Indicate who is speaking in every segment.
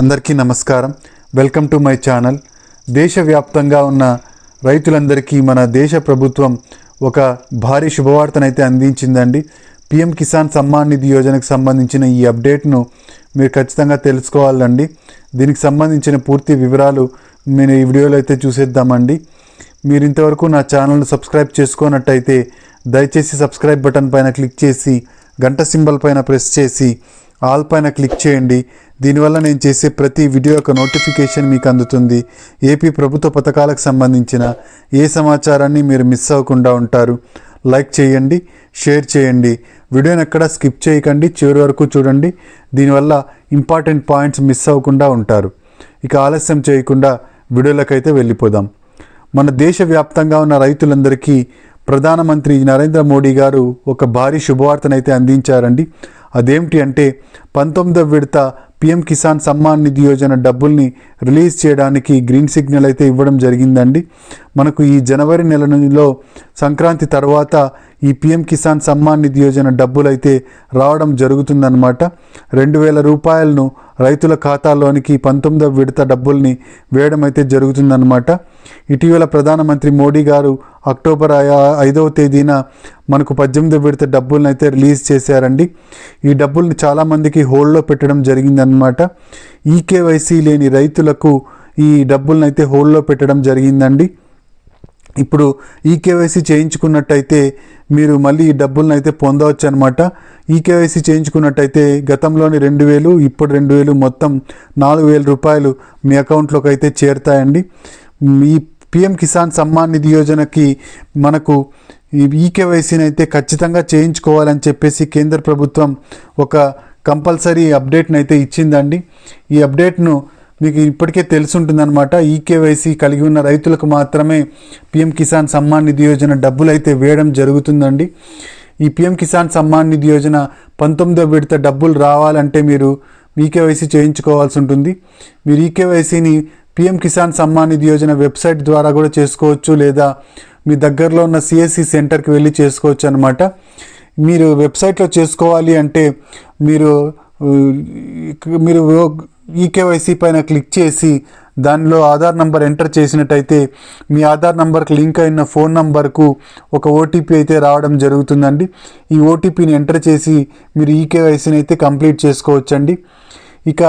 Speaker 1: అందరికీ నమస్కారం. Welcome to my channel. దేశవ్యాప్తంగా ఉన్న రైతులందరికీ మన దేశ ప్రభుత్వం ఒక భారీ శుభవార్తనైతే అందించిందండి. పిఎం కిసాన్ సమ్మాన్ నిధి యోజనకు సంబంధించిన ఈ అప్డేట్ను మీరు ఖచ్చితంగా తెలుసుకోవాలండి. దీనికి సంబంధించిన పూర్తి వివరాలు నేను ఈ వీడియోలో అయితే చూసేద్దామండి. మీరు ఇంతవరకు నా ఛానల్ను సబ్స్క్రైబ్ చేసుకోనట్టయితే దయచేసి సబ్స్క్రైబ్ బటన్ పైన క్లిక్ చేసి గంట సింబల్ పైన ప్రెస్ చేసి ఆల్ పైన క్లిక్ చేయండి. దీనివల్ల నేను చేసే ప్రతి వీడియో యొక్క నోటిఫికేషన్ మీకు అందుతుంది. ఏపీ ప్రభుత్వ పథకాలకు సంబంధించిన ఏ సమాచారాన్ని మీరు మిస్ అవ్వకుండా ఉంటారు లైక్ చేయండి షేర్ చేయండి. వీడియోని ఎక్కడ స్కిప్ చేయకండి చివరి వరకు చూడండి. దీనివల్ల ఇంపార్టెంట్ పాయింట్స్ మిస్ అవ్వకుండా ఉంటారు. ఇక ఆలస్యం చేయకుండా వీడియోలకైతే వెళ్ళిపోదాం. మన దేశవ్యాప్తంగా ఉన్న రైతులందరికీ ప్రధానమంత్రి నరేంద్ర మోడీ గారు ఒక భారీ శుభవార్తనైతే అందించారండి. అదేమిటి అంటే పంతొమ్మిదవ విడత పిఎం కిసాన్ సమ్మాన్ నిధి యోజన డబ్బుల్ని రిలీజ్ చేయడానికి గ్రీన్ సిగ్నల్ అయితే ఇవ్వడం జరిగిందండి. మనకు ఈ జనవరి నెలలో సంక్రాంతి తర్వాత ఈ పిఎం కిసాన్ సమ్మాన్ నిధి యోజన డబ్బులైతే రావడం జరుగుతుందన్నమాట. రెండు వేల రూపాయలను రైతుల ఖాతాలోనికి పంతొమ్మిదవ విడత డబ్బుల్ని వేయడం అయితే జరుగుతుందన్నమాట. ఇటీవల ప్రధానమంత్రి మోడీ గారు అక్టోబర్ ఐదవ తేదీన మనకు పద్దెనిమిదవ విడత డబ్బులను అయితే రిలీజ్ చేశారండి. ఈ డబ్బుల్ని చాలామందికి హోల్డ్లో పెట్టడం జరిగిందనమాట ఈకేవైసీ లేని రైతులకు ఈ డబ్బులను అయితే హోల్డ్లో పెట్టడం జరిగిందండి. ఇప్పుడు ఈకేవైసీ చేయించుకున్నట్టయితే మీరు మళ్ళీ ఈ డబ్బులను అయితే పొందవచ్చు అనమాట ఈకేవైసీ చేయించుకున్నట్టయితే గతంలోని రెండు వేలు ఇప్పుడు రెండు వేలు మొత్తం నాలుగు వేల రూపాయలు మీ అకౌంట్లోకి అయితే చేరుతాయండి. ఈ పిఎం కిసాన్ సమ్మాన్ నిధి యోజనకి మనకు ఈ ఈకేవైసీని అయితే ఖచ్చితంగా చేయించుకోవాలని చెప్పేసి కేంద్ర ప్రభుత్వం ఒక కంపల్సరీ అప్డేట్ని అయితే ఇచ్చిందండి. ఈ అప్డేట్ను మీకు ఇప్పటికే తెలుసుంటుందన్నమాట ఈకేవైసీ కలిగి ఉన్న రైతులకు మాత్రమే పిఎం కిసాన్ సమ్మాన్ నిధి యోజన డబ్బులు అయితే వేయడం జరుగుతుందండి. ఈ పిఎం కిసాన్ సమ్మాన్ నిధి యోజన పంతొమ్మిదో విడత డబ్బులు రావాలంటే మీరు ఈకేవైసీ చేయించుకోవాల్సి ఉంటుంది. మీరు ఈకేవైసీని పిఎం కిసాన్ సమ్మాన్ నిధి యోజన వెబ్సైట్ ద్వారా కూడా చేసుకోవచ్చు లేదా మీ దగ్గరలో ఉన్న సిఎస్సి సెంటర్కి వెళ్ళి చేసుకోవచ్చు అనమాట మీరు వెబ్సైట్లో చేసుకోవాలి అంటే మీరు మీరు ఈకేవైసీ పైన క్లిక్ చేసి దానిలో ఆధార్ నంబర్ ఎంటర్ చేసినట్టయితే మీ ఆధార్ నంబర్కి లింక్ అయిన ఫోన్ నంబర్కు ఒక ఓటీపీ అయితే రావడం జరుగుతుందండి. ఈ ఓటీపీని ఎంటర్ చేసి మీరు ఈకేవైసీని అయితే కంప్లీట్ చేసుకోవచ్చండి. ఇక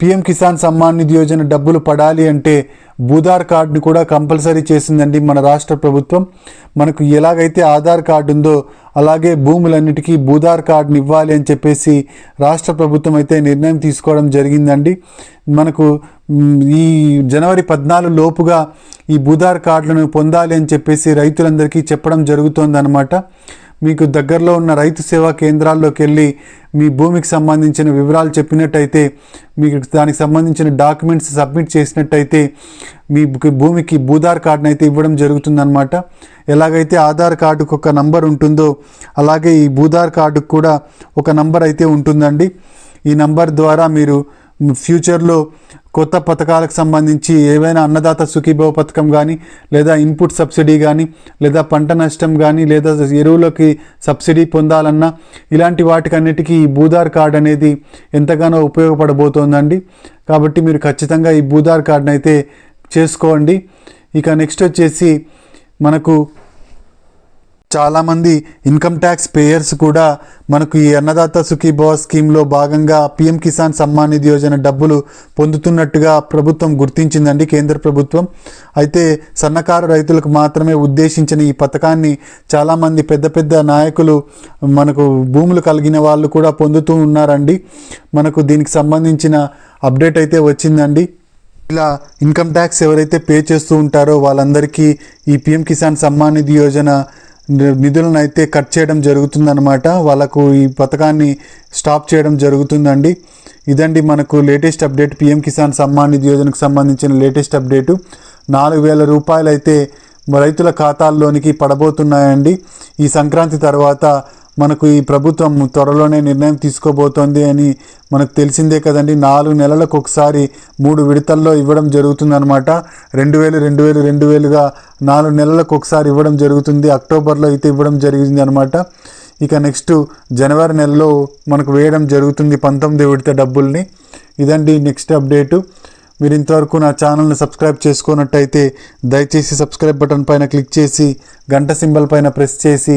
Speaker 1: పిఎం కిసాన్ సమ్మాన్ నిధి యోజన డబ్బులు పడాలి అంటే భూధార్ కార్డుని కూడా కంపల్సరీ చేసిందండి మన రాష్ట్ర ప్రభుత్వం. మనకు ఎలాగైతే ఆధార్ కార్డు ఉందో అలాగే భూములన్నిటికీ భూధార్ కార్డుని ఇవ్వాలి అని చెప్పేసి రాష్ట్ర ప్రభుత్వం అయితే నిర్ణయం తీసుకోవడం జరిగిందండి. మనకు ఈ జనవరి పద్నాలుగు లోపుగా ఈ భూధార్ కార్డులను పొందాలి అని చెప్పేసి రైతులందరికీ చెప్పడం జరుగుతోందన్నమాట. మీకు దగ్గరలో ఉన్న రైతు సేవా కేంద్రాల్లోకి వెళ్ళి మీ భూమికి సంబంధించిన వివరాలు చెప్పినట్టయితే మీకు దానికి సంబంధించిన డాక్యుమెంట్స్ సబ్మిట్ చేసినట్టయితే మీ భూమికి భూధార్ కార్డును అయితే ఇవ్వడం జరుగుతుందన్నమాట. ఎలాగైతే ఆధార్ కార్డుకు ఒక నంబర్ ఉంటుందో అలాగే ఈ భూధార్ కార్డుకు కూడా ఒక నంబర్ అయితే ఉంటుందండి. ఈ నంబర్ ద్వారా మీరు ఫ్యూచర్లో కొత్త పథకాలకు సంబంధించి ఏవైనా అన్నదాత సుఖీభవ పథకం కానీ లేదా ఇన్పుట్ సబ్సిడీ కానీ లేదా పంట నష్టం కానీ లేదా ఎరువులకి సబ్సిడీ పొందాలన్నా ఇలాంటి వాటికన్నిటికీ ఈ భూధార్ కార్డ్ అనేది ఎంతగానో ఉపయోగపడబోతోందండి. కాబట్టి మీరు ఖచ్చితంగా ఈ భూధార్ కార్డును అయితే చేసుకోండి. ఇక నెక్స్ట్ వచ్చేసి మనకు చాలామంది ఇన్కమ్ ట్యాక్స్ పేయర్స్ కూడా మనకు ఈ అన్నదాత సుఖీభవ స్కీమ్లో భాగంగా పిఎం కిసాన్ సమ్మాన్ నిధి యోజన డబ్బులు పొందుతున్నట్టుగా ప్రభుత్వం గుర్తించిందండి కేంద్ర ప్రభుత్వం. అయితే సన్నకారు రైతులకు మాత్రమే ఉద్దేశించిన ఈ పథకాన్ని చాలామంది పెద్ద పెద్ద నాయకులు మనకు భూములు కలిగిన వాళ్ళు కూడా పొందుతూ ఉన్నారండి. మనకు దీనికి సంబంధించిన అప్డేట్ అయితే వచ్చిందండి. ఇలా ఇన్కమ్ ట్యాక్స్ ఎవరైతే పే చేస్తూ ఉంటారో వాళ్ళందరికీ ఈ పిఎం కిసాన్ సమ్మాన్ నిధి యోజన నిధులను అయితే కట్ చేయడం జరుగుతుందన్నమాట. వాళ్ళకు ఈ పథకాన్ని స్టాప్ చేయడం జరుగుతుందండి. ఇదండి మనకు latest update. PM Kisan Samman Nidhi యోజనకు సంబంధించిన లేటెస్ట్ అప్డేటు. నాలుగు వేల రూపాయలు అయితే రైతుల ఖాతాల్లోనికి పడబోతున్నాయండి. ఈ సంక్రాంతి తర్వాత మనకు ఈ ప్రభుత్వం త్వరలోనే నిర్ణయం తీసుకోబోతోంది అని మనకు తెలిసిందే కదండి. నాలుగు నెలలకు ఒకసారి మూడు విడతల్లో ఇవ్వడం జరుగుతుందన్నమాట. రెండు వేలు రెండు వేలు రెండు వేలుగా నాలుగు నెలలకు ఒకసారి ఇవ్వడం జరుగుతుంది. అక్టోబర్లో అయితే ఇవ్వడం జరిగింది అనమాట ఇక నెక్స్ట్ జనవరి నెలలో మనకు వేయడం జరుగుతుంది పంతొమ్మిది విడత డబ్బుల్ని. ఇదండి నెక్స్ట్ అప్డేటు. మీరు ఇంతవరకు నా ఛానల్ని సబ్స్క్రైబ్ చేసుకున్నట్టయితే దయచేసి సబ్స్క్రైబ్ బటన్ పైన క్లిక్ చేసి గంట సింబల్ పైన ప్రెస్ చేసి